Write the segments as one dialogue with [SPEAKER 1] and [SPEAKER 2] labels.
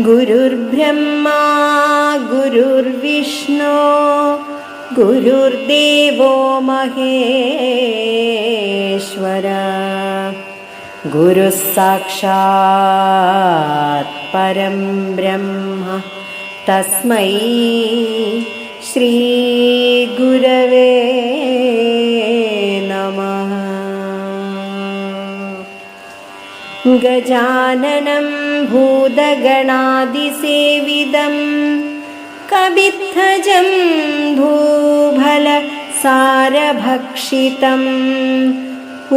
[SPEAKER 1] गुरुर्ब्रह्मा गुरुर्विष्णु गुरुर्देवो महेश्वर। गुरुः साक्षात् परं ब्रह्म तस्मै श्रीगुरवे नमः। गजाननं भूतगणादिसेविदं कवित्थजं भूफलसारभक्षितम्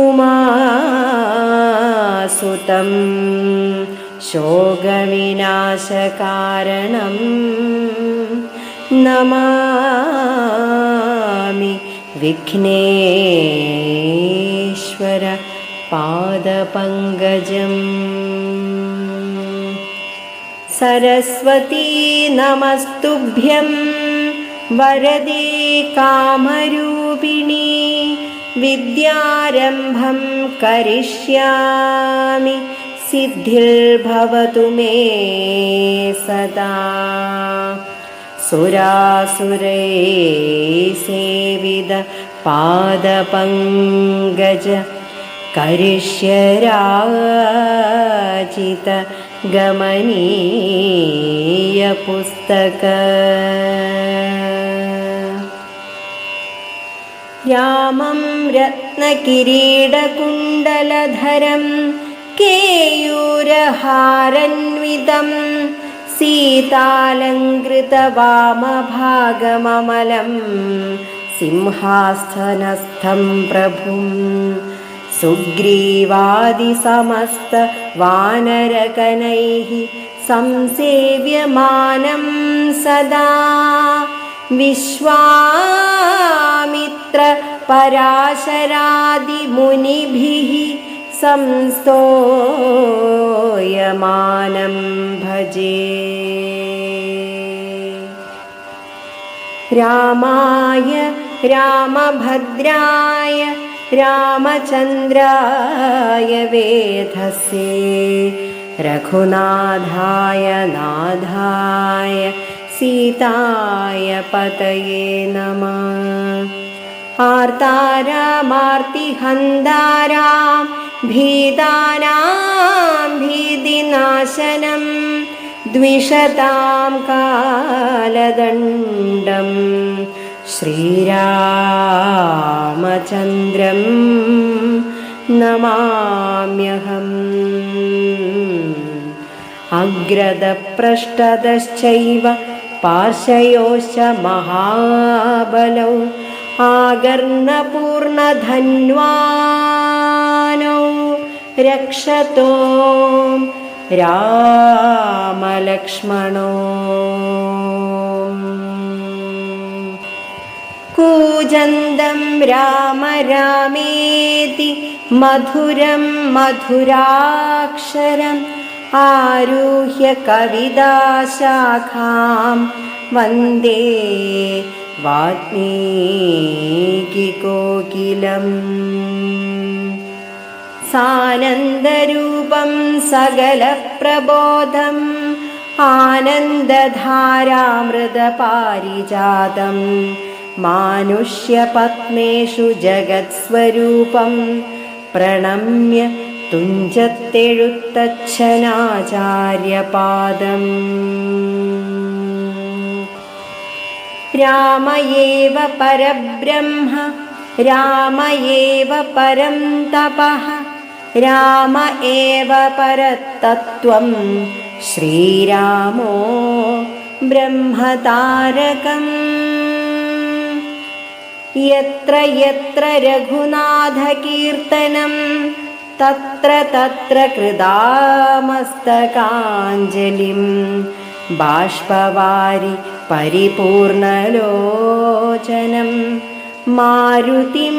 [SPEAKER 1] उमासुतं शोकविनाशकारणं नमामि विघ्नेश्वर पादपङ्कजम् सरस्वती नमस्तुभ्यं वरदे कामरूपिणी विद्यारम्भं करिष्यामि सिद्धिर्भवतु मे सदा सुरासुरे सेविद पादपङ्कज करिष्यराचित गमनीयपुस्तक रामं रत्नकिरीडकुण्डलधरं केयूरहारन्वितं सीतालङ्कृतवामभागममलं सिंहास्थनस्थं प्रभुम् सुग्रीवादिसमस्तवानरकनैः संसेव्यमानं सदा विश्वामित्रपराशरादिमुनिभिः संस्तोयमानं भजे। रामाय रामभद्राय रामचन्द्राय वेधसे रघुनाथाय नाथाय सीताय पतये नमः। आर्तारामार्तिहन्दारां भीतानां भीतिनाशनं द्विषतां कालदण्डम् श्रीरामचन्द्रं नमाम्यहम् अग्रदपृष्ठदश्चैव पार्श्वयोश्च महाबलौ आगर्णपूर्णधन्वानौ रक्षतो रामलक्ष्मणो कूजन्दं राम रामेति मधुरं मधुराक्षरम् आरुह्य कविदाशाखां वन्दे वाल्मीकिकोकिलम्। सानन्दरूपं सकलप्रबोधम् आनन्दधारामृतपारिजातम् മാനുഷ്യപത്മേഷു ജഗത്സ്വരൂപം പ്രണമ്യ തുഞ്ചത്തെഴുത്തച്ഛനാചാര്യപാദം. രാമയേവ പരബ്രഹ്മ രാമയേവ പരം തപഃ രാമ ഏവ പരതത്വം ശ്രീരാമോ ബ്രഹ്മതാരകം. यत्र यत्र रघुनाथकीर्तनं तत्र तत्र कृदामस्तकाञ्जलिं बाष्पवारि परिपूर्णलोचनं मारुतिं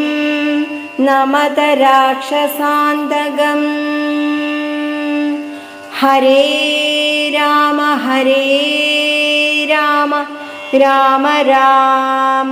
[SPEAKER 1] नमत राक्षसान्तकम् हरे राम हरे राम राम राम